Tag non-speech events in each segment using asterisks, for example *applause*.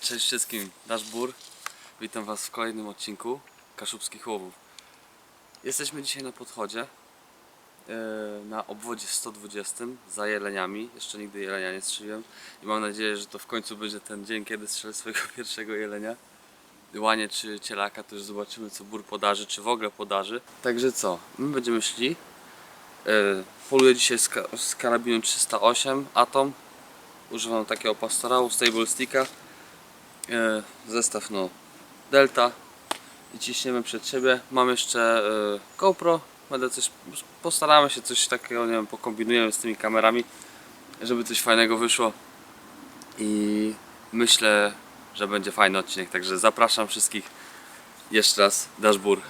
Cześć wszystkim, Dasz Bur. Witam Was w kolejnym odcinku Kaszubskich Łowów. Jesteśmy dzisiaj na podchodzie e, na obwodzie 120 za jeleniami. Jeszcze nigdy jelenia nie strzeliłem i mam nadzieję, że to w końcu będzie ten dzień, kiedy strzelę swojego *laughs* pierwszego jelenia. Łanie czy cielaka, to już zobaczymy co Bur podarzy, czy w ogóle podarzy. Także co, my będziemy szli. E, Poluję dzisiaj z, ka- z karabinu 308 Atom. Używam takiego pastorału, stable sticka e, zestaw no Delta i ciśniemy przed siebie. Mam jeszcze e, GoPro. Będę coś, postaramy się coś takiego, nie wiem, pokombinujemy z tymi kamerami, żeby coś fajnego wyszło. I myślę, że będzie fajny odcinek, także zapraszam wszystkich jeszcze raz. Dashbur.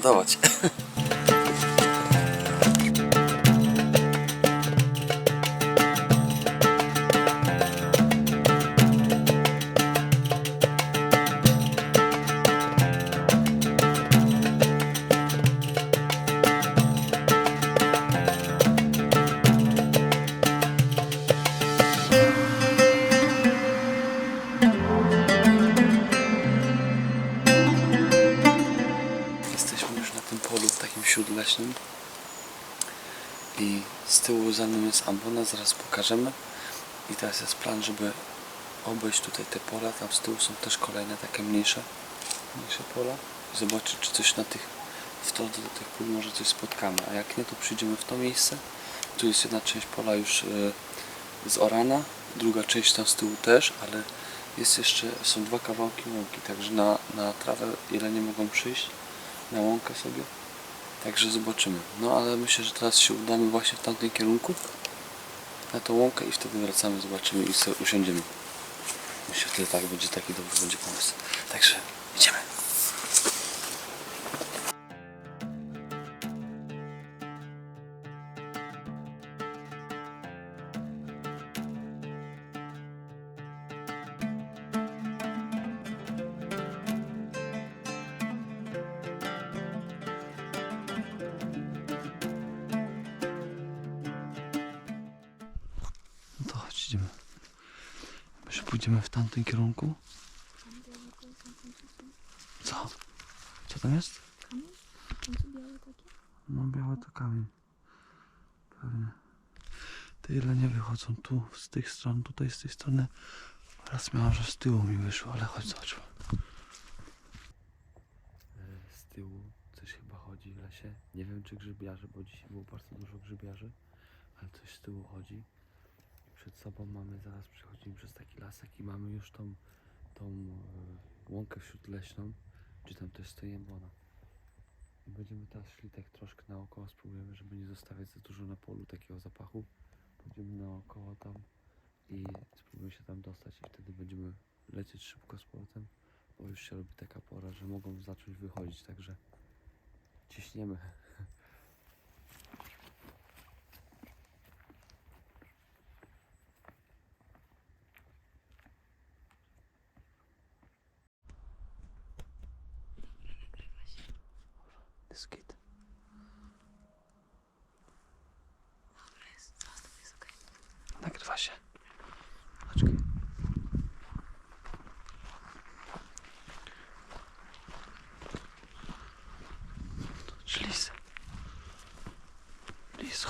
Trzeba *laughs* ambona, zaraz pokażemy. I teraz jest plan, żeby obejść tutaj te pola, tam z tyłu są też kolejne takie mniejsze, mniejsze pola. I zobaczyć czy coś na tych w drodze do tych pól może coś spotkamy, a jak nie to przyjdziemy w to miejsce. Tu jest jedna część pola już y, z orana, druga część tam z tyłu też, ale jest jeszcze, są dwa kawałki łąki, także na, na trawę jelenie mogą przyjść. Na łąkę sobie. Także zobaczymy. No ale myślę, że teraz się udamy właśnie w tamtym kierunku. Na tą łąkę i wtedy wracamy, zobaczymy i usiądziemy. Myślę, że tak będzie taki dobry będzie pomysł. Także idziemy. Idziemy. Może pójdziemy w tamtym kierunku? Co? Co tam jest? No białe to kamień. Pewnie. Te jelenie wychodzą tu, z tych stron, tutaj z tej strony. Raz miałam, że z tyłu mi wyszło, ale chodź zobaczmy. E, Z tyłu coś chyba chodzi w lesie. Nie wiem czy grzybiarze, bo dzisiaj było bardzo dużo grzybiarzy, ale coś z tyłu chodzi. Przed sobą mamy, zaraz przechodzimy przez taki lasek i mamy już tą, tą e, łąkę śródleśną, gdzie tam też stoi jębona. I będziemy teraz szli tak troszkę naokoło, spróbujemy, żeby nie zostawiać za dużo na polu takiego zapachu. Pójdziemy naokoło tam i spróbujemy się tam dostać i wtedy będziemy lecieć szybko z powrotem, bo już się robi taka pora, że mogą zacząć wychodzić, także ciśniemy. Dyskit. Nagrywa się. Poczekaj. Lis. Lis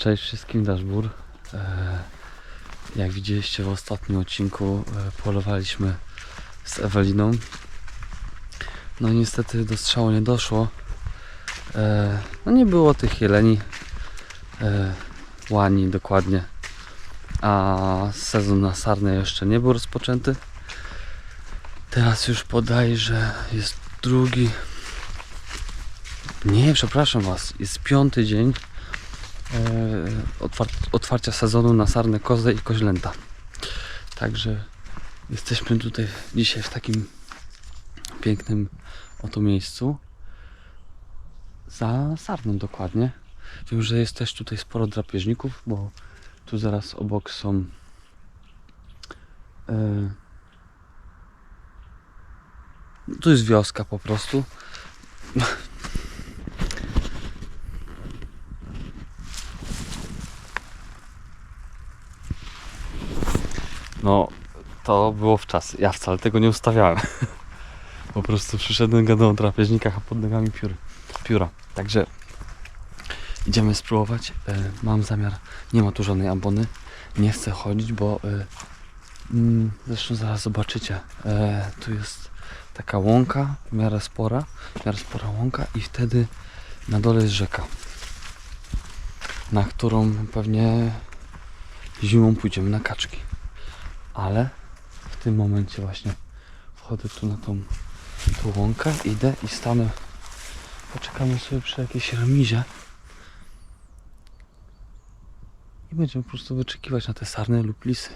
Cześć wszystkim, Daszbur. E, Jak widzieliście w ostatnim odcinku, e, polowaliśmy z Eweliną. No niestety do strzału nie doszło. E, No nie było tych jeleni, łani dokładnie. A sezon na sarnę jeszcze nie był rozpoczęty. Teraz już podaję, że jest drugi. Nie, przepraszam Was, jest piąty dzień otwarcia sezonu na sarnę kozę i koźlęta. Także jesteśmy tutaj dzisiaj w takim pięknym oto miejscu. Za sarną dokładnie. Wiem, że jest też tutaj sporo drapieżników, bo tu zaraz obok są e, tu jest wioska po prostu. No, to było w czas. Ja wcale tego nie ustawiałem. *laughs* Po prostu przyszedłem, gadał o drapieżnikach, a pod nogami piór, pióra. Także idziemy spróbować. E, mam zamiar, nie ma tu żadnej ambony. Nie chcę chodzić, bo e, mm, zresztą zaraz zobaczycie. E, tu jest taka łąka, w miarę spora, w miarę spora łąka i wtedy na dole jest rzeka, na którą pewnie zimą pójdziemy na kaczki. Ale w tym momencie właśnie wchodzę tu na tą, tą łąkę, idę i stanę. Poczekamy sobie przy jakiejś remizie. I będziemy po prostu wyczekiwać na te sarny lub lisy.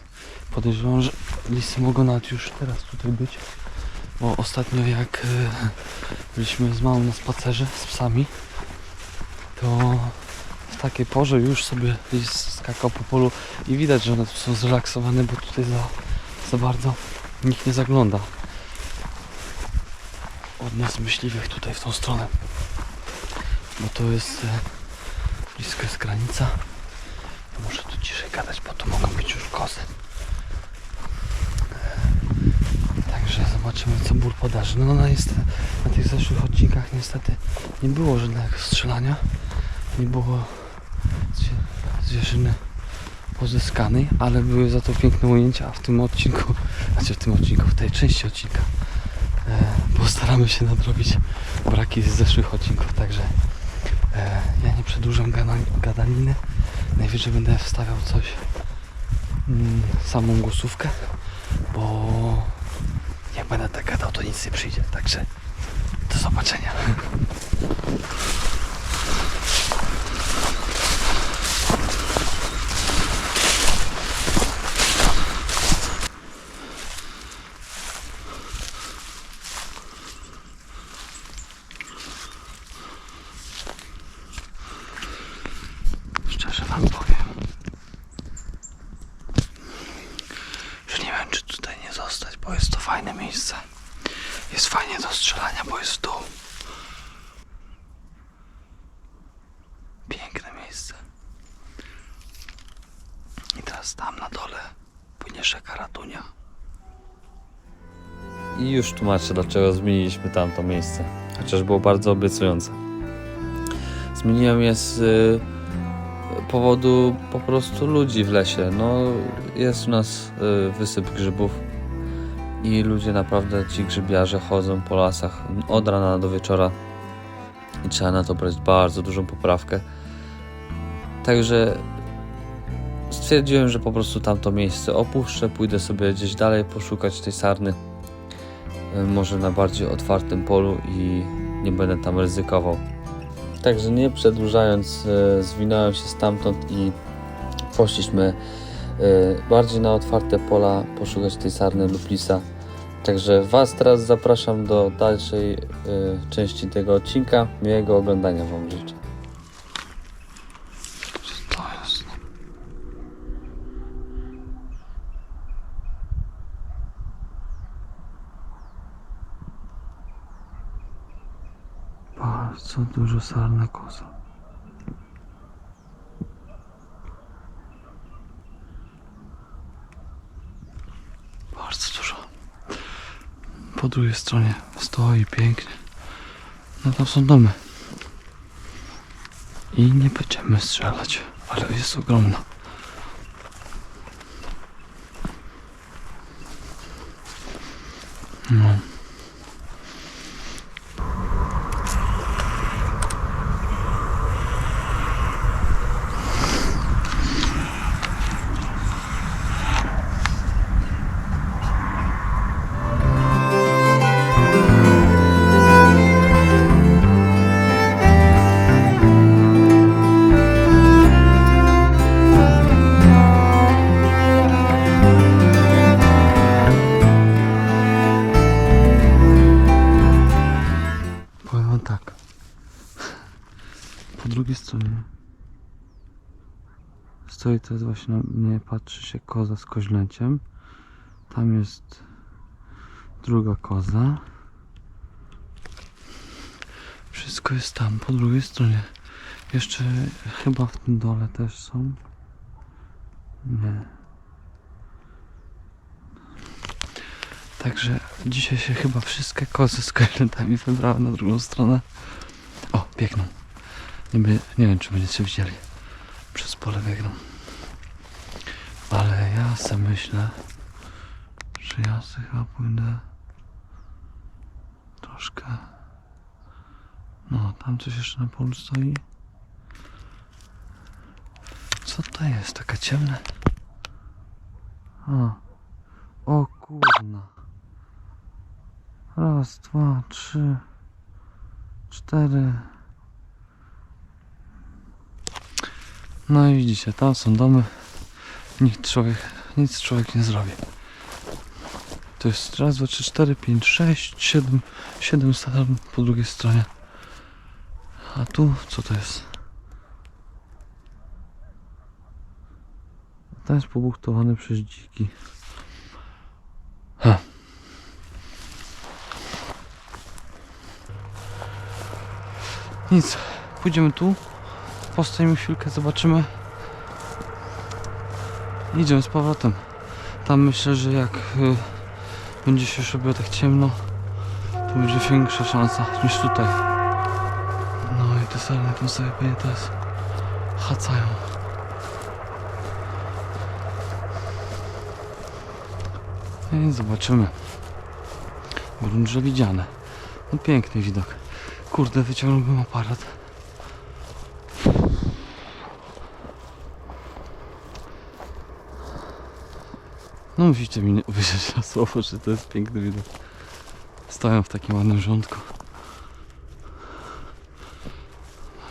Podejrzewam, że lisy mogą nawet już teraz tutaj być. Bo ostatnio jak e, byliśmy z mamą na spacerze z psami, to takiej porze już sobie skakał po polu i widać, że one tu są zrelaksowane, bo tutaj za, za bardzo nikt nie zagląda od nas myśliwych tutaj w tą stronę. Bo to jest e, blisko jest granica. Muszę tu ciszej gadać, bo tu mogą być już kozy. Także zobaczymy co ból podarzy. No ona jest na tych zeszłych odcinkach niestety nie było żadnego strzelania. Nie było zwie- zwierzyny pozyskanej, ale były za to piękne ujęcia, a w tym odcinku, znaczy w tym odcinku, w tej części odcinka e, postaramy się nadrobić braki z zeszłych odcinków, także e, ja nie przedłużam gadaliny. Najwyżej będę wstawiał coś mm, samą głosówkę, bo jak będę tak gadał, to nic nie przyjdzie. Także do zobaczenia. Szczerze wam powiem, że nie wiem, czy tutaj nie zostać, bo jest to fajne miejsce. Jest fajnie do strzelania, bo jest w dół. Piękne miejsce. I teraz tam na dole płynie rzeka Ratunia. I już tłumaczę, dlaczego zmieniliśmy tamto miejsce. Chociaż było bardzo obiecujące. Zmieniłem je z y, powodu po prostu ludzi w lesie. No, jest u nas y, wysyp grzybów i ludzie naprawdę, ci grzybiarze chodzą po lasach od rana do wieczora i trzeba na to brać bardzo dużą poprawkę. Także stwierdziłem, że po prostu tamto miejsce opuszczę, pójdę sobie gdzieś dalej poszukać tej sarny może na bardziej otwartym polu i nie będę tam ryzykował. Także nie przedłużając, y, zwinąłem się stamtąd i poszliśmy y, bardziej na otwarte pola poszukać tej sarny lub lisa. Także Was teraz zapraszam do dalszej y, części tego odcinka. Miłego oglądania Wam życzę. Co to jest? Bardzo dużo sarna koza. Bardzo dużo. Po drugiej stronie stoi pięknie. No tam są domy. I nie będziemy strzelać, ale jest ogromna. No. Stoi teraz właśnie na mnie, patrzy się koza z koźlęciem. Tam jest druga koza. Wszystko jest tam, po drugiej stronie. Jeszcze chyba w tym dole też są. Nie. Także dzisiaj się chyba wszystkie kozy z koźlętami wybrały na drugą stronę. O, biegną. Niby, nie wiem, czy będziecie widzieli. Przez pole biegną. Ale ja sobie myślę, że ja sobie chyba pójdę troszkę. No, tam coś jeszcze na polu stoi. Co to jest? Taka ciemne? A. O kurna. Raz, dwa, trzy, cztery. No i widzicie, tam są domy. Nikt człowiek, nic człowiek nie zrobi. To jest raz, dwa, trzy, cztery, pięć, sześć, siedem, siedem stron po drugiej stronie. A tu co to jest? Ten jest pobuchtowany przez dziki. Ha. Nic, pójdziemy tu, postoimy chwilkę, zobaczymy. Idziemy z powrotem. Tam myślę, że jak y, będzie się już robiło tak ciemno, to będzie większa szansa niż tutaj. No i te sarny tam sobie pewnie teraz hacają. No i zobaczymy. Grunt, że widziane. No piękny widok. Kurde, wyciągnąłbym aparat. No musicie mi uwierzyć na słowo, że to jest piękny widok. Stoją w takim ładnym rządku.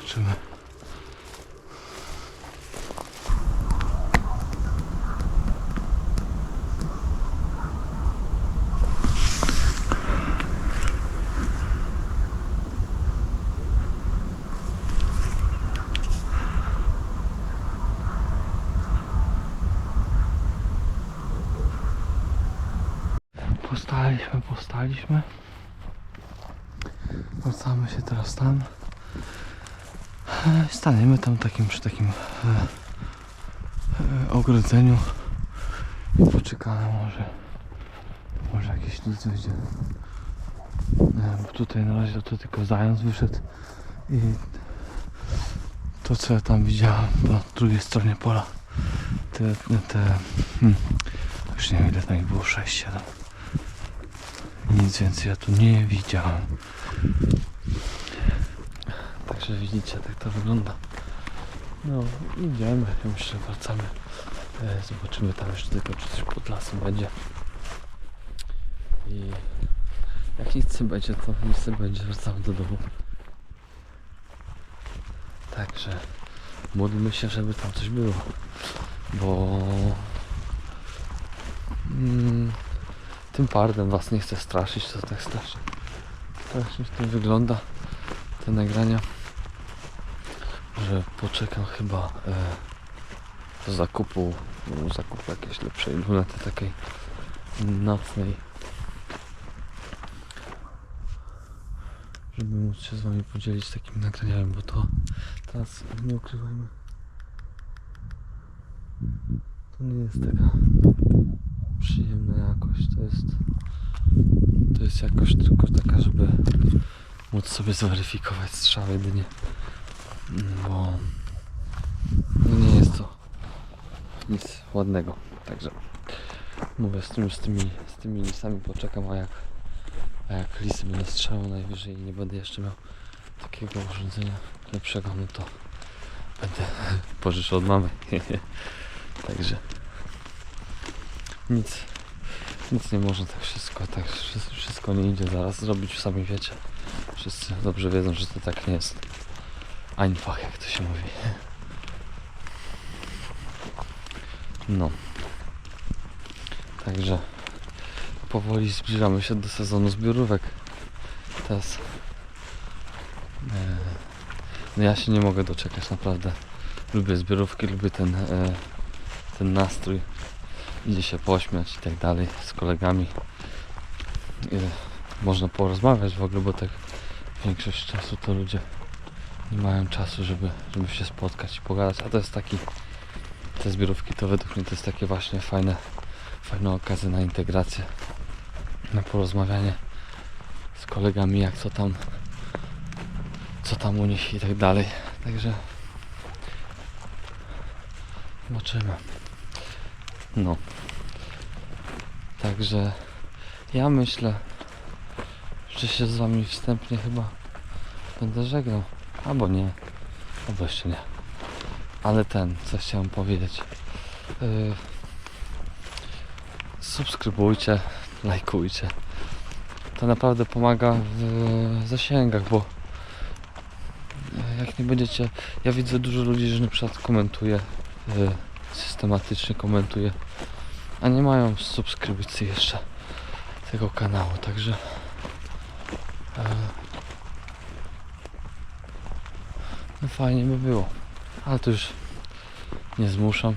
Zobaczymy. Postaliśmy, postaliśmy. Wracamy się teraz tam. E, Staniemy tam takim przy takim e, e, ogrodzeniu i poczekamy może może jakiś nic wyjdzie. Bo tutaj na razie to tylko zając wyszedł i to co ja tam widziałem po drugiej stronie pola te, te hmm, już nie wiem ile tam ich było 6-7 nic więcej ja tu nie widziałem. Także widzicie, tak to wygląda. No, idziemy, myślę, wracamy. E, zobaczymy tam jeszcze tylko, czy coś pod lasem będzie. I jak nic nie będzie, to nic nie będzie, wracamy do domu. Także módlmy się, żeby tam coś było. Bo mm, tym pardem was nie chcę straszyć, to tak strasznie. Strasznie to wygląda te nagrania. Że poczekam chyba e, zakupu, do zakupu jakiejś lepszej lunety takiej nocnej. Żeby móc się z wami podzielić takim nagraniami, bo to teraz nie ukrywajmy. To nie jest taka przyjemna jakość. To jest, to jest jakość tylko taka, żeby móc sobie zweryfikować strzał jedynie. Bo no nie jest to nic ładnego. Także mówię, z tymi, z tymi, z tymi lisami poczekam, a jak, a jak lisy będę strzelał najwyżej i nie będę jeszcze miał takiego urządzenia lepszego, no to będę *laughs* pożyczał od mamy. *laughs* Także nic, nic nie można tak wszystko, tak wszy- wszystko nie idzie zaraz zrobić, sami wiecie. Wszyscy dobrze wiedzą, że to tak nie jest. Einfach, jak to się mówi. No. Także powoli zbliżamy się do sezonu zbiorówek. Teraz. E, no ja się nie mogę doczekać, naprawdę. Lubię zbiorówki, lubię ten, e, ten nastrój. Idzie się pośmiać i tak dalej z kolegami. E, można porozmawiać w ogóle, bo tak większość czasu to ludzie nie mają czasu, żeby, żeby się spotkać i pogadać. A to jest taki. Te zbiorówki to według mnie to jest takie właśnie fajne, fajne okazje na integrację, na porozmawianie z kolegami, jak co tam, co tam u nich i tak dalej. Także zobaczymy. No. Także ja myślę, że się z wami wstępnie chyba będę żegnał. Albo nie. Albo jeszcze nie. Ale ten, co chciałem powiedzieć. Yy, subskrybujcie, lajkujcie. To naprawdę pomaga w zasięgach, bo jak nie będziecie. Ja widzę dużo ludzi, że na przykład komentuje, yy, systematycznie komentuje, a nie mają subskrypcji jeszcze tego kanału, także. Yy, no fajnie by było. Ale to już nie zmuszam.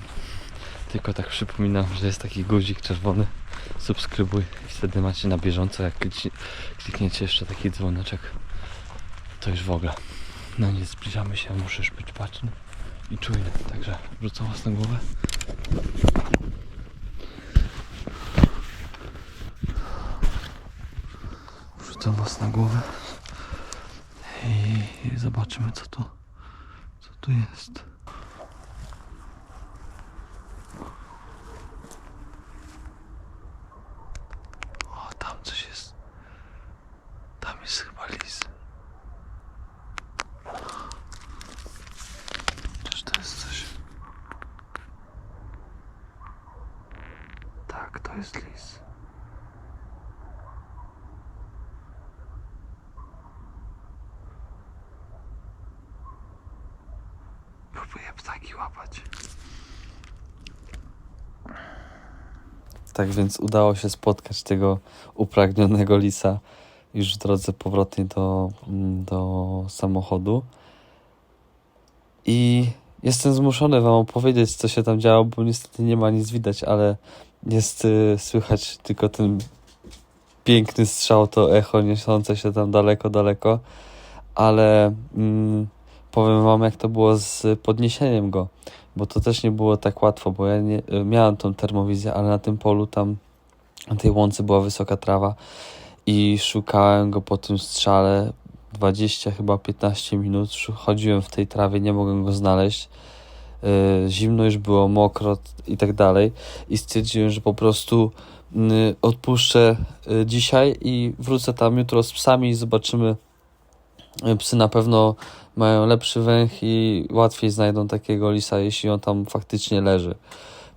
Tylko tak przypominam, że jest taki guzik czerwony. Subskrybuj i wtedy macie na bieżąco. Jak kliknie- klikniecie jeszcze taki dzwoneczek, to już w ogóle. No nie zbliżamy się, musisz być baczny i czujny. Także wrzucam was na głowę. Wrzucam was na głowę i, zobaczymy co tu, co tu jest. O, tam coś jest. Tam jest chyba lis. Czyż to jest coś? Tak, to jest lis. Łapać. Tak więc udało się spotkać tego upragnionego lisa już w drodze powrotnej do, mm, do samochodu. I jestem zmuszony Wam opowiedzieć, co się tam działo, bo niestety nie ma nic widać, ale jest y, słychać tylko ten piękny strzał, to echo niosące się tam daleko, daleko. Ale mm, powiem Wam, jak to było z podniesieniem go bo to też nie było tak łatwo, bo ja nie, y, miałem tą termowizję, ale na tym polu tam, na tej łące była wysoka trawa i szukałem go po tym strzale 20 chyba 15 minut, chodziłem w tej trawie, nie mogłem go znaleźć. Y, Zimno już było, mokro i tak dalej i stwierdziłem, że po prostu y, odpuszczę y, dzisiaj i wrócę tam jutro z psami i zobaczymy. Y, Psy na pewno mają lepszy węch i łatwiej znajdą takiego lisa, jeśli on tam faktycznie leży.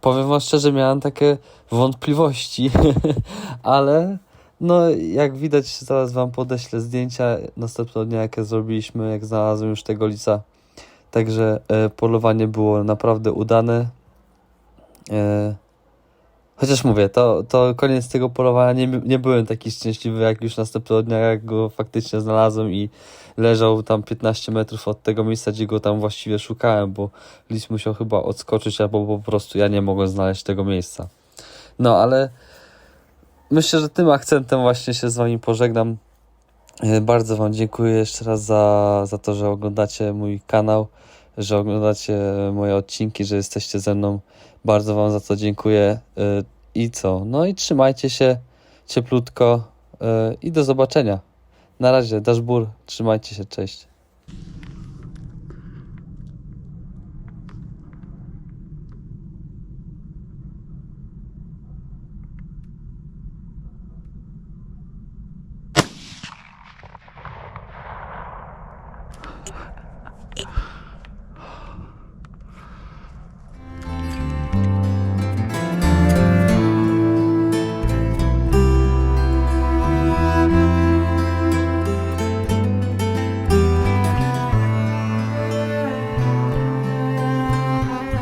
Powiem wam szczerze, miałem takie wątpliwości, *laughs* ale no jak widać, zaraz wam podeślę zdjęcia następnego dnia, jakie zrobiliśmy, jak znalazłem już tego lisa. Także e, polowanie było naprawdę udane. E, chociaż mówię, to, to koniec tego polowania. Nie, nie byłem taki szczęśliwy, jak już następnego dnia, jak go faktycznie znalazłem i leżał tam 15 metrów od tego miejsca, gdzie go tam właściwie szukałem, bo lis musiał chyba odskoczyć, albo po prostu ja nie mogłem znaleźć tego miejsca. No, ale myślę, że tym akcentem właśnie się z Wami pożegnam. E, Bardzo Wam dziękuję jeszcze raz za, za to, że oglądacie mój kanał, że oglądacie moje odcinki, że jesteście ze mną. Bardzo Wam za to dziękuję. E, I co? No i trzymajcie się cieplutko e, i do zobaczenia. Na razie, Daszbur, trzymajcie się, cześć.